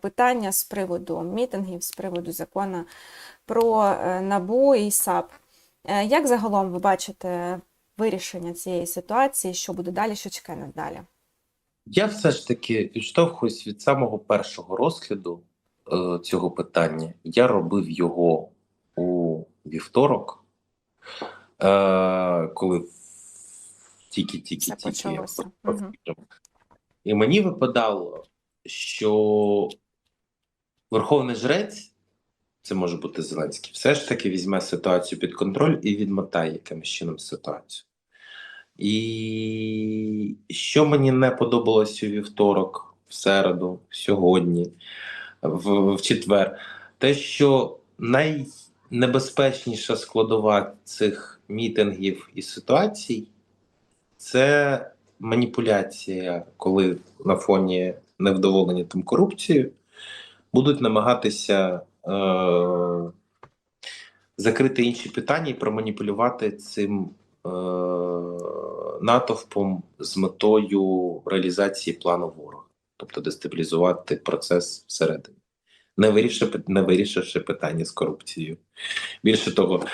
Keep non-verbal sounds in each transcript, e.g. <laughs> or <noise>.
питання з приводу мітингів, з приводу закону про е, НАБУ і САП. Е, Як загалом ви бачите вирішення цієї ситуації, що буде далі, що чекає нас далі? Я все ж таки відштовхуюсь від самого першого розгляду е, цього питання. Я робив його у вівторок, е, коли тільки-тільки тільки І мені випадало, що Верховний жрець, це може бути Зеленський, все ж таки візьме ситуацію під контроль і відмотає якимось чином ситуацію. І що мені не подобалось у вівторок, в середу, сьогодні, в, в четвер, те, що найнебезпечніша складова цих мітингів і ситуацій це маніпуляція, коли на фоні невдоволення там корупцією будуть намагатися е, закрити інші питання і проманіпулювати цим е, натовпом з метою реалізації плану ворога, тобто дестабілізувати процес всередині. Не вирішивши, не вирішивши питання з корупцією. Більше того,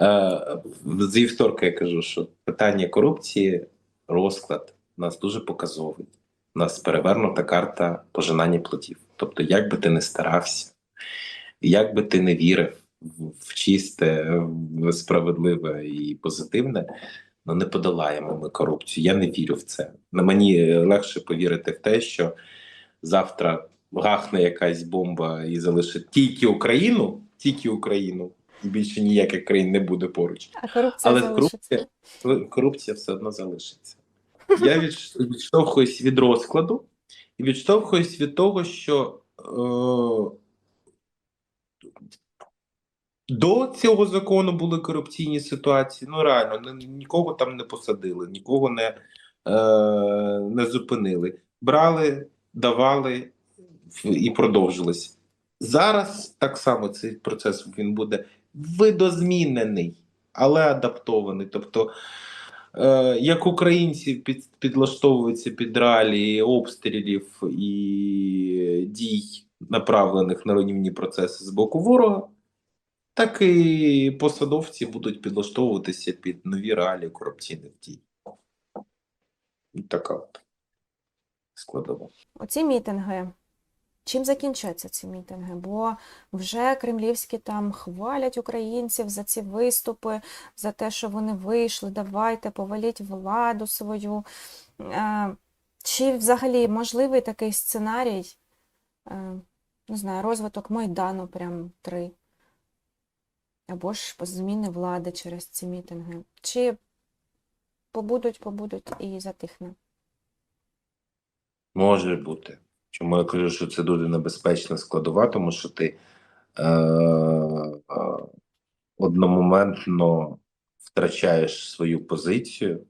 е, з вівторка я кажу, що питання корупції, розклад у нас дуже показовий. Нас перевернута карта пожинання плодів. Тобто, як би ти не старався, як би ти не вірив в- чисте, в справедливе і позитивне, ну не подолаємо ми корупцію. Я не вірю в це. На мені легше повірити в те, що завтра гахне якась бомба і залишить тільки Україну, тільки Україну, і більше ніяких країн не буде поруч. А корупція Але залишиться. корупція, корупція все одно залишиться. Я відштовхуюсь від розкладу і відштовхуюсь від того, що е, до цього закону були корупційні ситуації. Ну реально, нікого там не посадили, нікого не, е, не зупинили. Брали, давали і продовжилось. Зараз так само цей процес він буде видозмінений, але адаптований. Тобто, е, як українці під, підлаштовуються під реалії обстрілів і дій, направлених на руйнівні процеси з боку ворога, так і посадовці будуть підлаштовуватися під нові реалії корупційних дій. Така от складова. Оці мітинги. Чим закінчаться ці мітинги? Бо вже кремлівські там хвалять українців за ці виступи, за те, що вони вийшли, давайте поваліть владу свою. Е, Чи взагалі можливий такий сценарій, е, не знаю, розвиток Майдану прям три? Або ж зміни влади через ці мітинги? Чи побудуть, побудуть і затихне? Може бути. Чому я кажу, що це дуже небезпечна складова, тому що ти е, е, одномоментно втрачаєш свою позицію,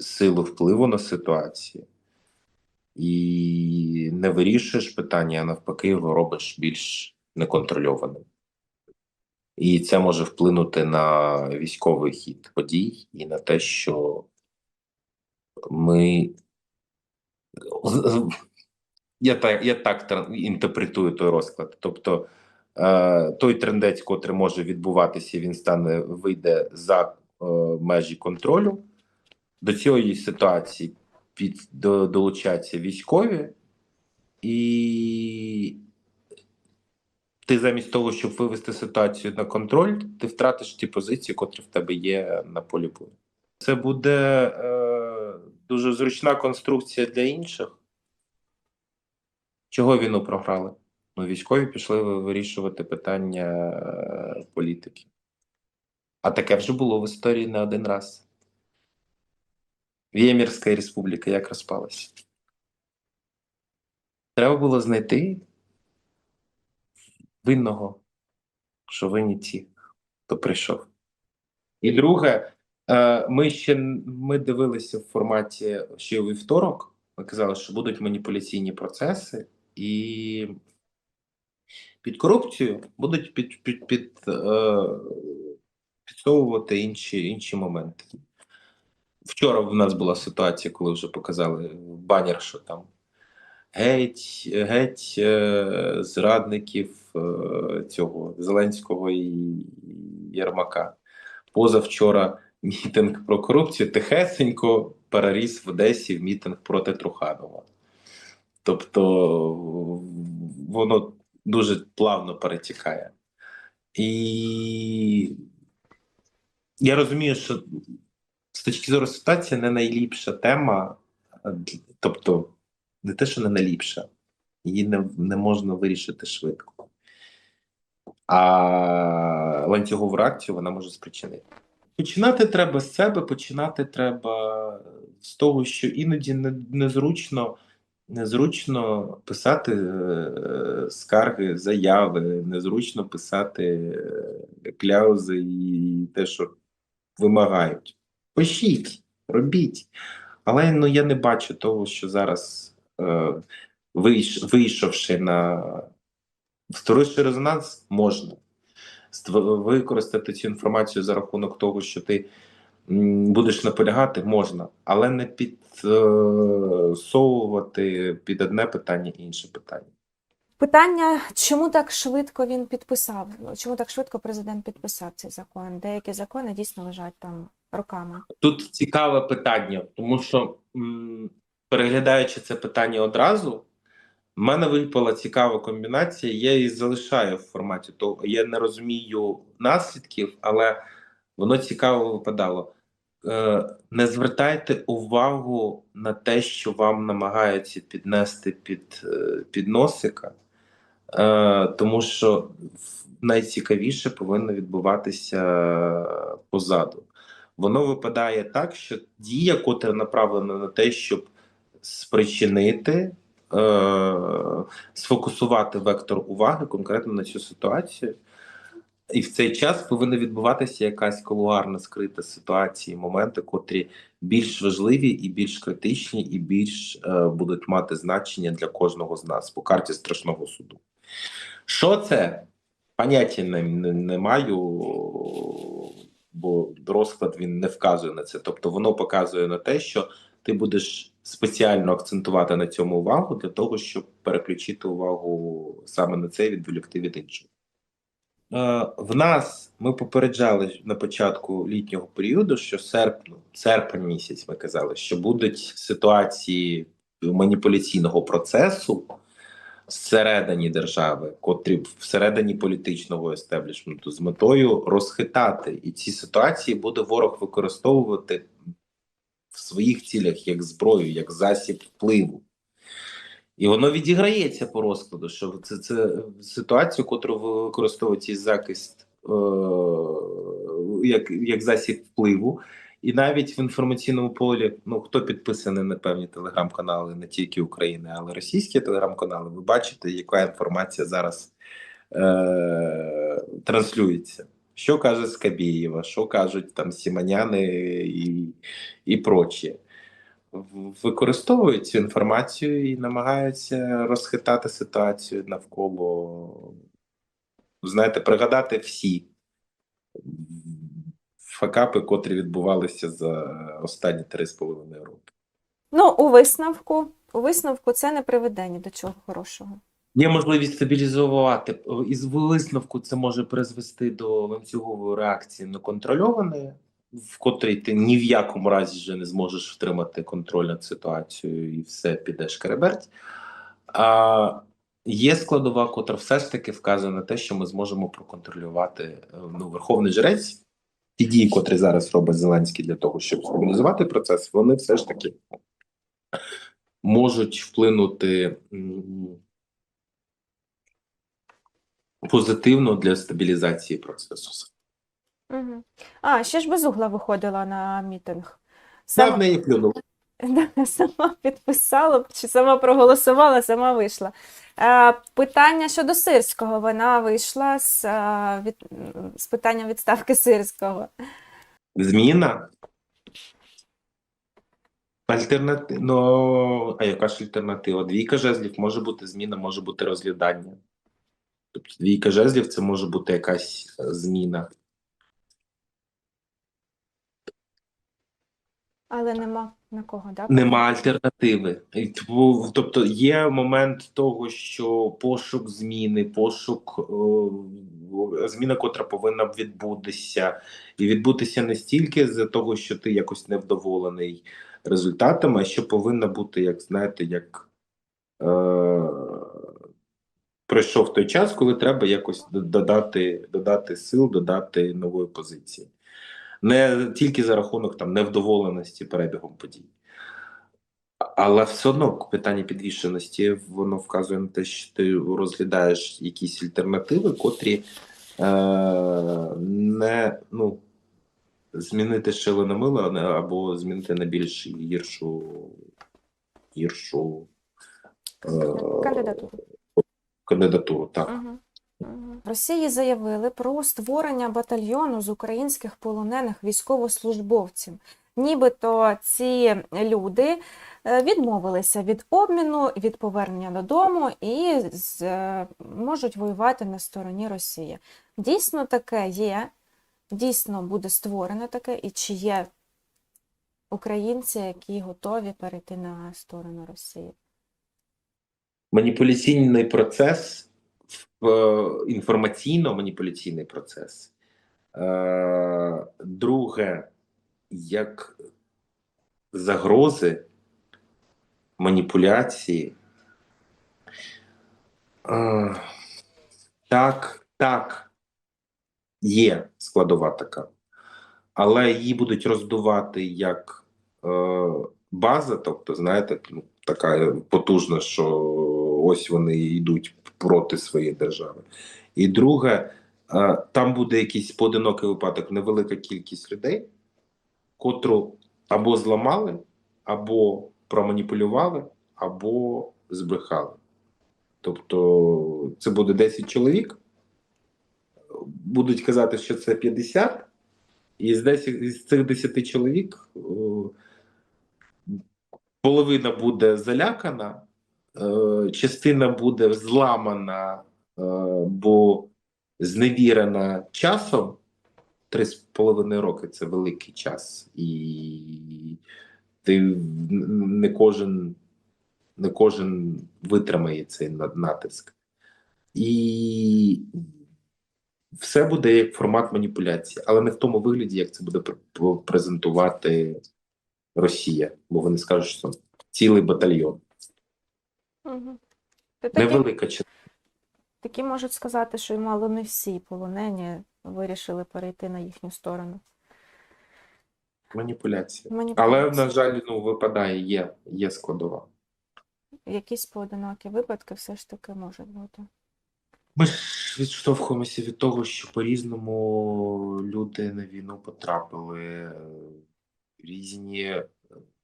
силу впливу на ситуацію і не вирішуєш питання, а навпаки, його робиш більш неконтрольованим. І це може вплинути на військовий хід подій і на те, що ми я так, я так інтерпретую той розклад. Тобто е, той трендець, котрий може відбуватися, він стане вийде за е, межі контролю. До цієї ситуації під до, долучаться військові, і ти замість того, щоб вивести ситуацію на контроль, ти втратиш ті позиції, котрі в тебе є на полі бою. Це буде е, дуже зручна конструкція для інших. Чого війну програли? Ну, військові пішли вирішувати питання е, політики. А таке вже було в історії не один раз. Вємірська республіка як розпалася. Треба було знайти винного, що винні ті, хто прийшов. І друге, е, ми ще ми дивилися в форматі ще у вівторок. Ми казали, що будуть маніпуляційні процеси, і під корупцію будуть під, під, під, е, підсовувати інші, інші моменти. Вчора в нас була ситуація, коли вже показали банер, що там геть, геть е, зрадників е, цього Зеленського і Єрмака. Позавчора мітинг про корупцію тихесенько переріс в Одесі в мітинг проти Труханова. Тобто воно дуже плавно перетікає. І я розумію, що з точки зору ситуації не найліпша тема, тобто не те, що не найліпша, її не, не можна вирішити швидко. А ланцюгову реакцію вона може спричинити. Починати треба з себе, починати треба з того, що іноді не, незручно, незручно писати е, скарги, заяви, незручно писати е, кляузи і те, що вимагають. Пишіть, робіть. Але ну, я не бачу того, що зараз, е, вийшовши на створивши резонанс, можна використати цю інформацію за рахунок того, що ти будеш наполягати, можна, але не підсовувати під одне питання інше питання. Питання, чому так швидко він підписав? Чому так швидко президент підписав цей закон? Деякі закони дійсно лежать там роками. Тут цікаве питання, тому що м, переглядаючи це питання одразу, в мене випала цікава комбінація. Я її залишаю в форматі того. Я не розумію наслідків, але воно цікаво випадало. Е, не звертайте увагу на те, що вам намагаються піднести під, е, під носика, е, тому що найцікавіше повинно відбуватися позаду. Воно випадає так, що дія, котра направлена на те, щоб спричинити, сфокусувати вектор уваги конкретно на цю ситуацію. І в цей час повинна відбуватися якась колуарна скрита ситуація, моменти, котрі більш важливі і більш критичні, і більш е, будуть мати значення для кожного з нас по карті страшного суду. Що це? Поняття не, не, не маю, бо розклад він не вказує на це. Тобто воно показує на те, що ти будеш спеціально акцентувати на цьому увагу для того, щоб переключити увагу саме на це і відволікти від іншого. Е, В нас ми попереджали на початку літнього періоду, що серпну, серпень місяць ми казали, що будуть ситуації маніпуляційного процесу всередині держави, котрі всередині політичного естеблішменту з метою розхитати, і ці ситуації буде ворог використовувати в своїх цілях як зброю, як засіб впливу. І воно відіграється по розкладу, що це, це ситуацію, котру ви використовуєте захист е, як, як засіб впливу. І навіть в інформаційному полі, ну хто підписаний на певні телеграм-канали, не тільки України, але російські телеграм-канали, ви бачите, яка інформація зараз е, транслюється. Що каже Скабєєва, що кажуть там Сіманяни і, і прочі використовують цю інформацію і намагаються розхитати ситуацію навколо, знаєте, пригадати всі факапи, котрі відбувалися за останні три з половиною роки. Ну, у висновку, у висновку це не приведе ні до чого хорошого. Є можливість стабілізувати із висновку. Це може призвести до ланцюгової реакції неконтрольованої, в котрій ти ні в якому разі вже не зможеш втримати контроль над ситуацією і все піде шкереберть. А є складова, котра все ж таки вказує на те, що ми зможемо проконтролювати ну, верховний жрець. Ті дії, котрі зараз робить Зеленський для того, щоб стабілізувати процес, вони все ж таки можуть вплинути. позитивно для стабілізації процесу. Угу. А, ще ж безугла виходила на мітинг. <laughs> Я в Сама, неї плюнув. Сама підписала, чи сама проголосувала, сама вийшла. Е, питання щодо Сирського. Вона вийшла з, е, від, з питанням відставки Сирського. Зміна. Альтернатива. Ну, а яка ж альтернатива? Двійка жезлів може бути зміна, може бути розглядання. Тобто двійка жезлів це може бути якась е, зміна. Але нема на кого, так? Нема альтернативи. Тобто є момент того, що пошук зміни, пошук е, зміна, котра повинна б відбутися, і відбутися не стільки з того, що ти якось невдоволений результатами, а що повинна бути, як знаєте, як е, пройшов той час, коли треба якось додати, додати сил, додати нової позиції. Не тільки за рахунок там невдоволеності перебігом подій. Але все одно питання підвішеності воно вказує на те, що ти розглядаєш якісь альтернативи, котрі е, не ну, змінити шило на мило або змінити на більш гіршу гіршу е, Кандидатуру. кандидатуру. Так. Угу. Угу. Росії заявили про створення батальйону з українських полонених військовослужбовців. Нібито ці люди е, відмовилися від обміну, від повернення додому і з, е, можуть воювати на стороні Росії. Дійсно таке є, дійсно буде створено таке, і чи є українці, які готові перейти на сторону Росії? Маніпуляційний процес, в- інформаційно-маніпуляційний процес. Е, Друге, як загрози, маніпуляції. Е, Так, так, є складова така, але її будуть роздувати як е, база, тобто, знаєте, ну, така потужна, що ось вони йдуть проти своєї держави. І друге, е, там буде якийсь поодинокий випадок, невелика кількість людей, котру або зламали, або проманіпулювали, або збрехали. Тобто це буде 10 чоловік, будуть казати, що це 50, і з, 10, із цих 10 чоловік о, половина буде залякана, е, частина буде зламана, е, бо зневірена часом. Три з половиною роки це великий час, і ти не кожен, не кожен витримає цей натиск. І все буде як формат маніпуляції, але не в тому вигляді, як це буде пр- пр- презентувати Росія, бо вони скажуть, що цілий батальйон. Угу. Такі, Невелика частина. такі можуть сказати, що й мало не всі полонені вирішили перейти на їхню сторону. маніпуляція. Але, на жаль, ну, випадає, є, є складова. Якісь поодинокі випадки все ж таки можуть бути. Ми ж відштовхуємося від того, що по-різному люди на війну потрапили. е, Різні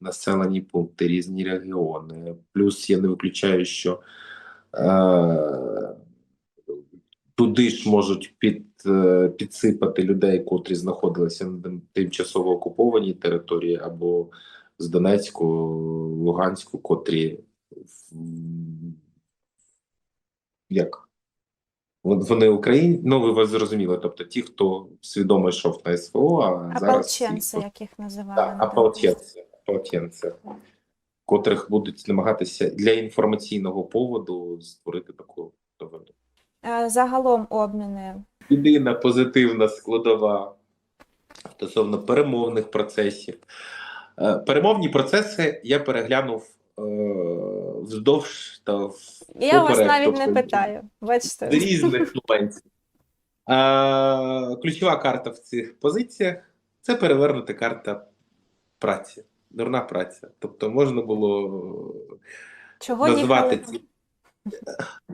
населені пункти, різні регіони. Плюс я не виключаю, що е, туди ж можуть під, е, підсипати людей, котрі знаходилися на тимчасово окупованій території, або з Донецьку, Луганську, котрі як Вони Україні, ну ви вас зрозуміли, тобто ті, хто свідомо йшов на СВО, а зараз Ополченці, яких називали. Так, ополченці, ополченці, котрих будуть намагатися для інформаційного поводу створити таку доводу. Е, Загалом обміни. Єдина позитивна складова стосовно перемовних процесів. Е, Перемовні процеси я переглянув е, вздовж та в Я вас поперек, навіть не тобто питаю. Бачите? з різних моментів. А, ключова карта в цих позиціях це перевернута карта праці, дурна праця. Тобто можна було Чого назвати їхали? ці.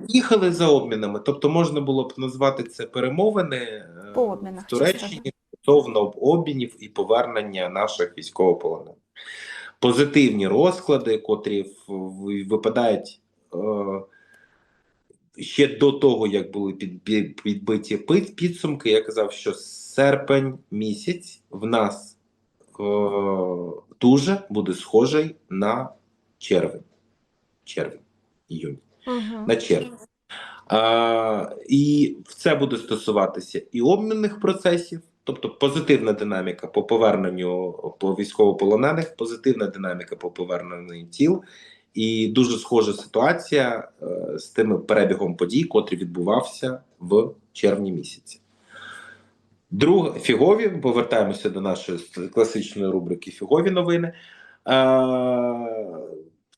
Їхали за обмінами, тобто можна було б назвати це перемовини е, По обмінах, в Туреччині стосовно обмінів і повернення наших військовополонених. Позитивні розклади, котрі випадають е, ще до того, як були під, під- підбиті підсумки, я казав, що серпень місяць в нас е, дуже буде схожий на червень. Червень, іюнь Угу. на червень. А, і це буде стосуватися і обмінних процесів, Тобто позитивна динаміка по поверненню по військовополонених, позитивна динаміка по поверненню тіл, і дуже схожа ситуація е, з тим перебігом подій, котрий відбувався в червні місяці. Друге, фігові, повертаємося до нашої класичної рубрики Фігові новини.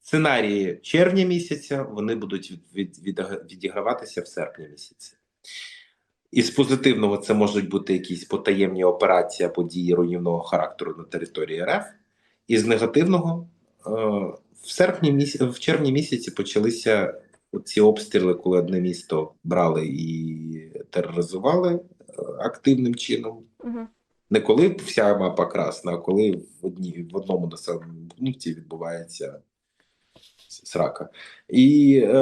Сценарії червня місяця вони будуть від, від, від, відіграватися в серпні місяці. Із позитивного це можуть бути якісь потаємні операції або дії руйнівного характеру на території РФ. Із негативного е, в серпні місяці, в червні місяці почалися ці обстріли, коли одне місто брали і тероризували активним чином. Угу. Не коли вся мапа красна, а коли в одній в одному населеному пункті відбувається срака. І е,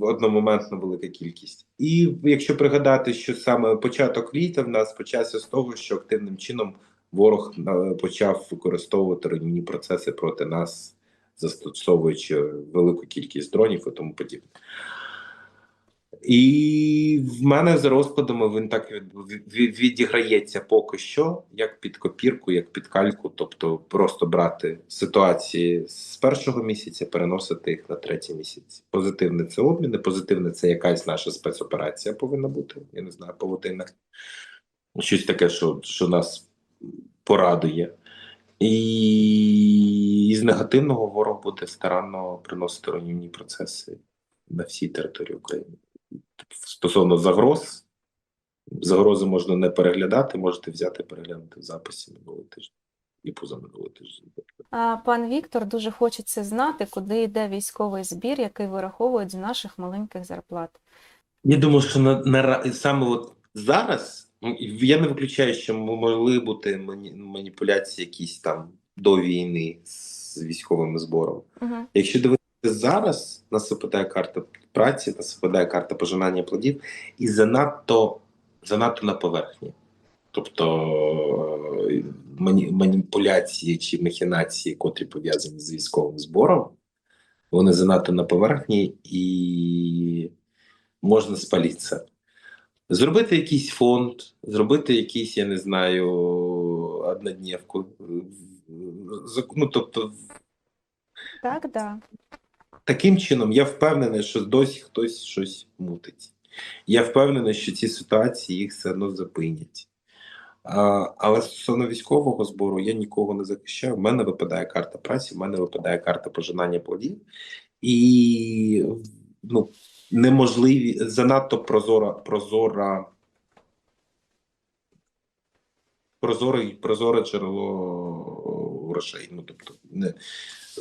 одномоментно велика кількість. І якщо пригадати, що саме початок літа в нас почався з того, що активним чином ворог е, почав використовувати руйнівні процеси проти нас, застосовуючи велику кількість дронів і тому подібне. І в мене за розкладами він так від, від, відіграється поки що, як під копірку, як під кальку, тобто просто брати ситуації з першого місяця, переносити їх на третій місяць. Позитивне це обміни, позитивне це якась наша спецоперація повинна бути. Я не знаю, павутинна. Щось таке, що, що нас порадує. І з негативного ворог буде старанно приносити руйнівні процеси на всій території України. Стосовно загроз, загрози можна не переглядати, можете взяти переглянути в записі минулого тижня і позаминулого тижня. А пан Віктор дуже хочеться знати, куди йде військовий збір, який вираховують з наших маленьких зарплат. Я думаю, що на, на саме от зараз ну, я не виключаю, що могли бути маніпуляції якісь там до війни з військовим збором. Угу. Якщо дивитися зараз, нас випадає карта праці, нас випадає карта пожинання плодів, і занадто занадто на поверхні. Тобто е, маніпуляції чи махінації, котрі пов'язані з військовим збором, вони занадто на поверхні і можна спалитися. Зробити якийсь фонд, зробити якийсь, я не знаю, однодневку. Ну, тобто, Так, да. Таким чином, я впевнений, що досі хтось щось мутить. Я впевнений, що ці ситуації їх все одно зупинять. А, але стосовно військового збору я нікого не захищаю. У мене випадає карта праці, в мене випадає карта пожинання плодів. І ну, неможливі, занадто прозора, прозора, прозоре, прозоре джерело грошей. Ну, тобто, не,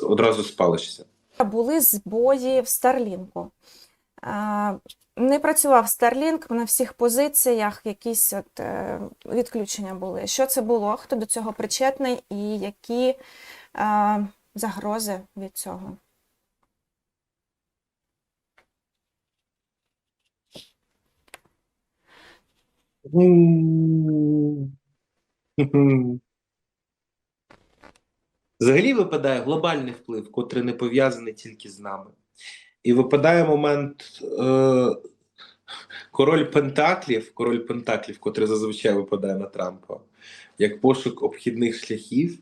одразу спалишся. Були збої в Старлінку. Не працював Starlink на всіх позиціях, якісь от е, відключення були. Що це було? Хто до цього причетний і які е, загрози від цього? Взагалі випадає глобальний вплив, котрий не пов'язаний тільки з нами. І випадає момент е, король Пентаклів, король Пентаклів, котрий зазвичай випадає на Трампа, як пошук обхідних шляхів,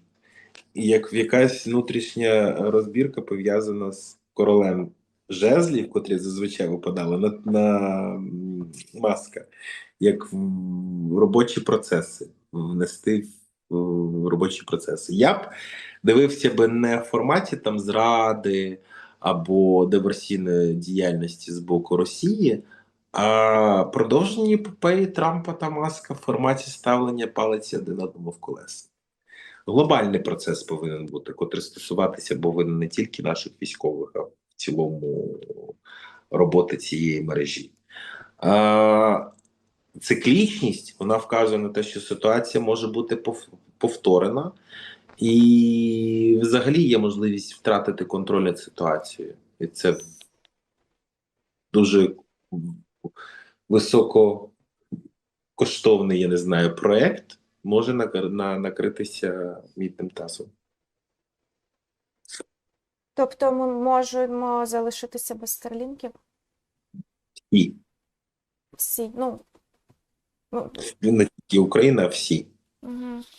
і як якась внутрішня розбірка пов'язана з королем жезлів, котрі зазвичай випадали на, на маска, як в робочі процеси, внести в робочі процеси. Я б дивився би не в форматі там зради або диверсійної діяльності з боку Росії, а продовжені епопеї Трампа та Маска в форматі ставлення палиці один одному в колеса. Глобальний процес повинен бути, котрий стосуватися повинен не тільки наших військових, а в цілому роботи цієї мережі. А, циклічність вона вказує на те, що ситуація може бути повторена, і взагалі є можливість втратити контроль над ситуацією. І це дуже висококоштовний, я не знаю, проект може накритися мідним тазом. Тобто ми можемо залишитися без старлінків? І Всі, ну, Ну, Не тільки Україна, а всі. Угу.